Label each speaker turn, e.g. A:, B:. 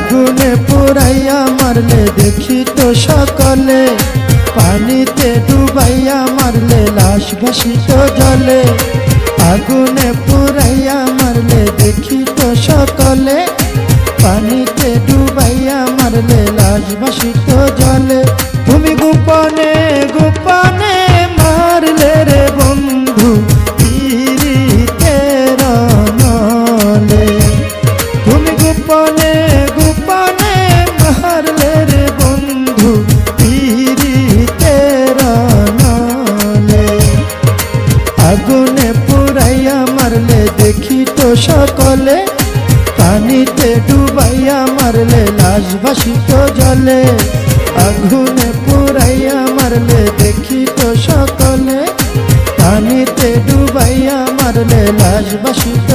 A: আগুনে পুরাইয়া মারলে, দেখি তো সকলে। পানিতে ডুবাইয়া মারলে, লাশ ভাসিত জলে। আগুনে পুরাইয়া মারলে, দেখি তো সকলে। পানিতে ডুবাইয়া মারলে, লাশ ভাসিত জলে। তুমি গোপনে গোপনে মারলে রে বন্ধু তুমি গোপনে পুরাইয়া মারলে দেখি তো সকলে। পানিতে ডুবাইয়া মারলে লাশ ভাসিত জলে। আগুনে পুরাইয়া মারলে দেখি তো সকলে। পানিতে ডুবাইয়া মারলে লাশ ভাসিত